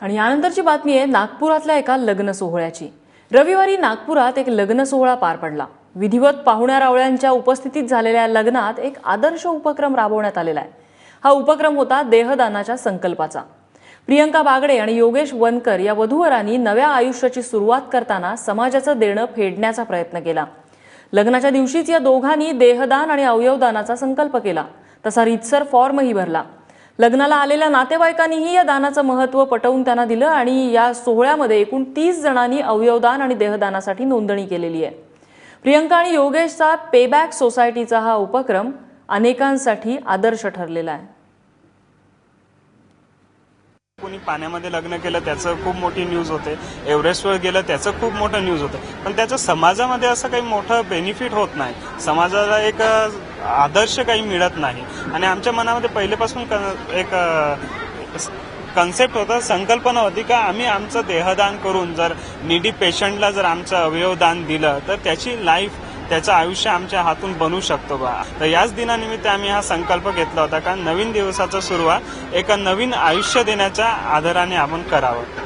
आणि यानंतरची बातमी आहे नागपुरातल्या एका लग्न सोहळ्याची. रविवारी नागपुरात एक लग्न सोहळा पार पडला. विधिवत पाहुण्या रावळ्यांच्या उपस्थितीत झालेल्या लग्नात एक आदर्श उपक्रम राबवण्यात आलेला आहे. हा उपक्रम होता देहदानाच्या संकल्पाचा. प्रियंका बागडे आणि योगेश वनकर या वधूवरांनी नव्या आयुष्याची सुरुवात करताना समाजाचं देणं फेडण्याचा प्रयत्न केला. लग्नाच्या दिवशीच या दोघांनी देहदान आणि अवयवदानाचा संकल्प केला. तसा रीतसर फॉर्मही भरला. लग्नाला आलेल्या नातेवाईकांनीही या दानाचं महत्त्व पटवून त्यांना दिलं आणि या सोहळ्यामध्ये एकूण तीस जणांनी अवयवदान आणि देहदानासाठी नोंदणी केलेली आहे. प्रियंका आणि योगेशचा पेबॅक सोसायटीचा हा उपक्रम अनेकांसाठी आदर्श ठरलेला आहे. कोणी पाण्यामध्ये लग्न केलं त्याचं खूप मोठी न्यूज होते. एव्हरेस्टवर गेलं त्याचं खूप मोठं न्यूज होतं. पण त्याचं समाजामध्ये असं काही मोठं बेनिफिट होत नाही. समाजाला एक आदर्श काही मिळत नाही. आणि आमच्या मनामध्ये पहिलेपासून एक कन्सेप्ट होता संकल्पना होती का आम्ही आमचं देहदान करून जर निडी पेशंटला जर आमचं अवयवदान दिलं तर त्याची लाईफ त्याचं आयुष्य आमच्या हातून बनू शकतो बा. तर याच दिनानिमित्त आम्ही हा संकल्प घेतला होता कारण नवीन दिवसाचा सुरुवात एका नवीन आयुष्य देण्याच्या आदराने आपण करावं.